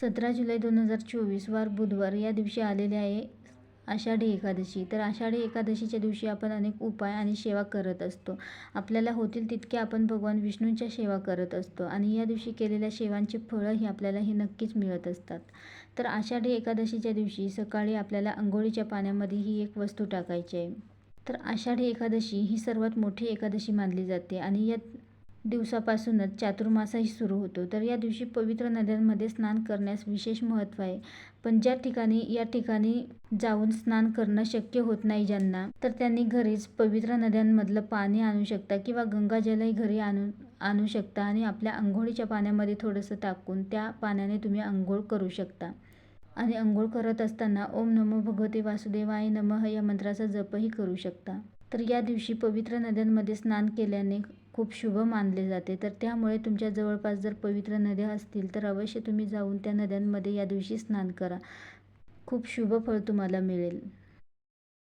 सतरा जुलै दोन हजार चोवीस वार बुधवार या दिवशी आलेले आहे आषाढी एकादशी. तर आषाढी एकादशीच्या दिवशी आपण अनेक उपाय आणि सेवा करत असतो. आपल्याला होतील तितके आपण भगवान विष्णूंच्या सेवा करत असतो आणि या दिवशी केलेल्या सेवांची फळं ही आपल्याला हे नक्कीच मिळत असतात. तर आषाढी एकादशीच्या दिवशी सकाळी आपल्याला अंघोळीच्या पाण्यामध्ये ही एक वस्तू टाकायची आहे. तर आषाढी एकादशी ही सर्वात मोठी एकादशी मानली जाते आणि या दिवसापासूनच चातुर्मासही सुरू होतो. तर या दिवशी पवित्र नद्यांमध्ये स्नान करण्यास विशेष महत्त्व आहे. पण ज्या ठिकाणी या ठिकाणी जाऊन स्नान करणं शक्य होत नाही ज्यांना तर त्यांनी घरीच पवित्र नद्यांमधलं पाणी आणू शकता किंवा गंगाजलही घरी आणून आणू शकता आणि आपल्या अंघोळीच्या पाण्यामध्ये थोडंसं टाकून त्या पाण्याने तुम्ही अंघोळ करू शकता. आणि अंघोळ करत असताना ओम नमो भगवते वासुदेवाय नमः या मंत्राचा जपही करू शकता. तर या दिवशी पवित्र नद्यांमध्ये स्नान केल्याने खूप शुभ मानले जाते. तर त्यामुळे तुमच्या जवळपास जर पवित्र नद्या असतील तर अवश्य तुम्ही जाऊन त्या नद्यांमध्ये या दिवशी स्नान करा. खूप शुभ फळ तुम्हाला मिळेल.